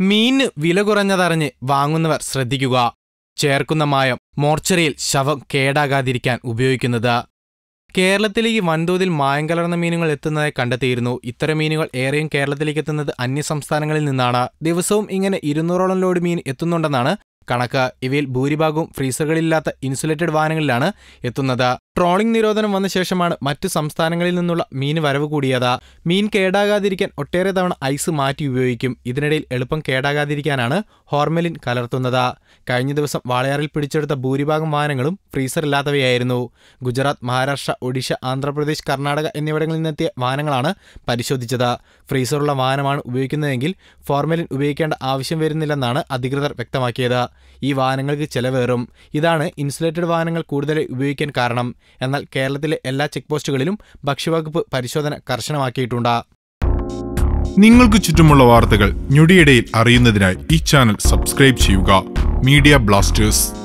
മീനിന് വില കുറഞ്ഞതറിഞ്ഞ് വാങ്ങുന്നവർ ശ്രദ്ധിക്കുക. ചേർക്കുന്ന മായം മോർച്ചറിയിൽ ശവം കേടാകാതിരിക്കാൻ ഉപയോഗിക്കുന്നത്. കേരളത്തിലേക്ക് വൻതോതിൽ മായം കലർന്ന മീനുകൾ എത്തുന്നതായി കണ്ടെത്തിയിരുന്നു. ഇത്തരം മീനുകൾ ഏറെയും കേരളത്തിലേക്ക് എത്തുന്നത് അന്യ സംസ്ഥാനങ്ങളിൽ നിന്നാണ്. ദിവസവും ഇങ്ങനെ ഇരുന്നൂറോളം ലോഡ് മീൻ എത്തുന്നുണ്ടെന്നാണ് കണക്ക്. ഇവയിൽ ഭൂരിഭാഗവും ഫ്രീസറുകളില്ലാത്ത ഇൻസുലേറ്റഡ് വാഹനങ്ങളിലാണ് എത്തുന്നത്. ട്രോളിംഗ് നിരോധനം വന്ന ശേഷമാണ് മറ്റു സംസ്ഥാനങ്ങളിൽ നിന്നുള്ള മീൻ വരവ് കൂടിയത്. മീൻ കേടാകാതിരിക്കാൻ ഒട്ടേറെ തവണ ഐസ് മാറ്റി ഉപയോഗിക്കും. ഇതിനിടയിൽ എളുപ്പം കേടാകാതിരിക്കാനാണ് ഹോർമലിൻ കലർത്തുന്നത്. കഴിഞ്ഞ ദിവസം വാളയാറിൽ പിടിച്ചെടുത്ത ഭൂരിഭാഗം വാഹനങ്ങളും ഫ്രീസറില്ലാത്തവയായിരുന്നു. ഗുജറാത്ത് മഹാരാഷ്ട്ര ഒഡീഷ ആന്ധ്രാപ്രദേശ് കർണാടക എന്നിവിടങ്ങളിൽ നിന്നെത്തിയ വാഹനങ്ങളാണ് പരിശോധിച്ചത്. ഫ്രീസറുള്ള വാഹനമാണ് ഉപയോഗിക്കുന്നതെങ്കിൽ ഫോർമലിൻ ഉപയോഗിക്കേണ്ട ആവശ്യം വരുന്നില്ലെന്നാണ് അധികൃതർ വ്യക്തമാക്കിയത്. ഈ വാഹനങ്ങൾക്ക് ചെലവേറും. ഇതാണ് ഇൻസുലേറ്റഡ് വാഹനങ്ങൾ കൂടുതലായി ഉപയോഗിക്കാൻ കാരണം. എന്നാൽ കേരളത്തിലെ എല്ലാ ചെക്ക് പോസ്റ്റുകളിലും ഭക്ഷ്യവകുപ്പ് പരിശോധന കർശനമാക്കിയിട്ടുണ്ട്. നിങ്ങൾക്ക് ചുറ്റുമുള്ള വാർത്തകൾ ഞൊടിയിടയിൽ അറിയുന്നതിനായി ഈ ചാനൽ സബ്സ്ക്രൈബ് ചെയ്യുക. Media blasters.